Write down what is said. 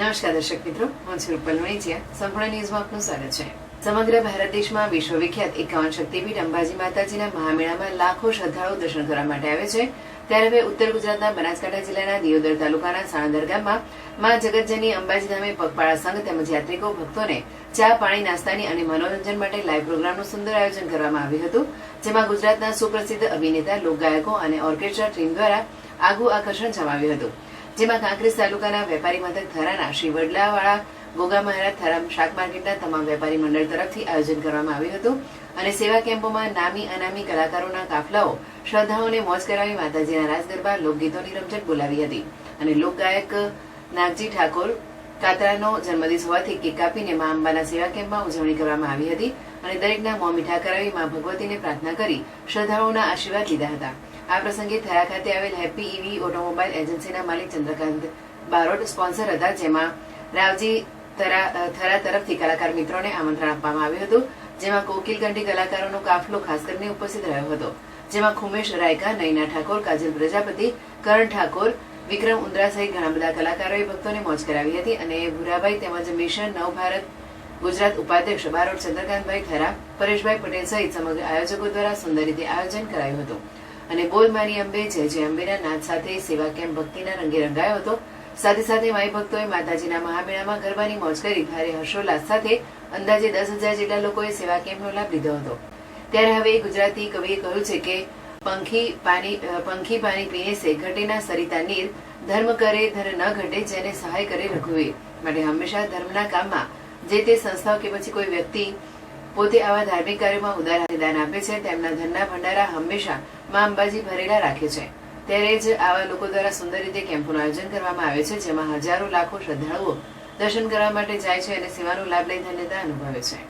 નમસ્કાર દર્શક મિત્રો, હું છું રૂપલ વણિજિયા સંપૂર્ણ ન્યૂઝમાં આપનું સ્વાગત છે. સમગ્ર ભારત દેશમાં વિશ્વવિખ્યાત એકાવન શક્તિપીઠ અંબાજી માતાજીના મહામેળામાં લાખો શ્રદ્ધાળુઓ દર્શન કરવા માટે આવે છે. ત્યારે હવે ઉત્તર ગુજરાતના બનાસકાંઠા જિલ્લાના દિયોદર તાલુકાના સાણંદર ગામમાં માં જગતજની અંબાજી ધામે પગપાળા સંઘ તેમજ યાત્રિકો, ભક્તોને ચા, પાણી, નાસ્તાની અને મનોરંજન માટે લાઇવ પ્રોગ્રામનું સુંદર આયોજન કરવામાં આવ્યું હતું, જેમાં ગુજરાતના સુપ્રસિદ્ધ અભિનેતા, લોકગાયકો અને ઓર્કેસ્ટ્રા ટીમ દ્વારા આગવું આકર્ષણ જમાવ્યું હતું. જેમાં કાંકરેજ તાલુકાના વેપારી મથક થરાના શ્રી વડલાવાળા ગોગા મહારાજ થરામ શાક માર્કેટના તમામ વેપારી મંડળ તરફથી આયોજન કરવામાં આવ્યું હતું અને સેવા કેમ્પોમાં નામી અનામી કલાકારોના કાફલાઓ, શ્રદ્ધાઓને મોજ કરાવી માતાજીના રાસ લોકગીતોની રમઝટ બોલાવી હતી અને લોકગાયક નાગજી ઠાકોર કાતરાનો જન્મદિવસ હોવાથી કેક કાપીને મા અંબાના સેવા કેમ્પમાં ઉજવણી કરવામાં આવી હતી અને દરેકના મોં મીઠા કરાવી મા ભગવતીને પ્રાર્થના કરી શ્રદ્ધાળુઓના આશીર્વાદ લીધા હતા. આ પ્રસંગે થરા ખાતે આવેલ હેપી ઈવી ઓટોમોબાઈલ એજન્સીના માલિક ચંદ્રકાંત બારોટ સ્પોન્સર હતા, જેમાં રાવજી થરા તરફથી કલાકાર મિત્રોને આમંત્રણ આપવામાં આવ્યું હતું, જેમાં કોકિલ કંઠી કલાકારોનો કાફલો ખાસ કરીને ઉપસ્થિત રહ્યો હતો. જેમાં ખુમેશ રાયકા, નૈના ઠાકોર, કાજલ પ્રજાપતિ, કરણ ઠાકોર, વિક્રમ ઉંદ્રા સહિત ઘણા બધા કલાકારોએ ભક્તોને મોજ કરાવી હતી અને ભૂરાભાઈ તેમજ મિશન, નવ ભારત, ગુજરાત ઉપાધ્યક્ષ બારોટ ચંદ્રકાંતભાઈ થરા, પરેશભાઈ પટેલ સહિત સમગ્ર આયોજકો દ્વારા સુંદર રીતે આયોજન કરાયું હતું. અને બોલ મારી અંબે જય જય અંબેના નાદ સાથે સેવા કેમ્પ ભક્તિના રંગે રંગાયો હતો. સાથે સાથે માઈ ભક્તોએ માતાજીના મહામેળામાં ગરબાની મોજ કરી ભારે હર્ષોલ્લાસ સાથે અંદાજે દસ હજાર જેટલા લોકોએ સેવા કેમ્પનો લાભ લીધો હતો. ત્યારે હવે ગુજરાતી કવિએ કહ્યું છે કે, પંખી પાણી પંખી પાણી પીને સે ઘટેના સરિતા નીર, ધર્મ કરે, ધર ન ઘટે જેને સહાય કરે રઘુવીર. માટે હંમેશા ધર્મના કામમાં જે તે સંસ્થાઓ કે પછી કોઈ વ્યક્તિ પોતે આવા ધાર્મિક કાર્યોમાં ઉદાર દાન આપે છે, તેમના ધનના ભંડારા હંમેશા માં અંબાજી ભરેલા રાખે છે. ત્યારે જ આવા લોકો દ્વારા સુંદર રીતે કેમ્પનું આયોજન કરવામાં આવે છે, જેમાં હજારો લાખો શ્રદ્ધાળુઓ દર્શન કરવા માટે જાય છે અને સેવાનો લાભ લઈ ધન્યતા અનુભવે છે.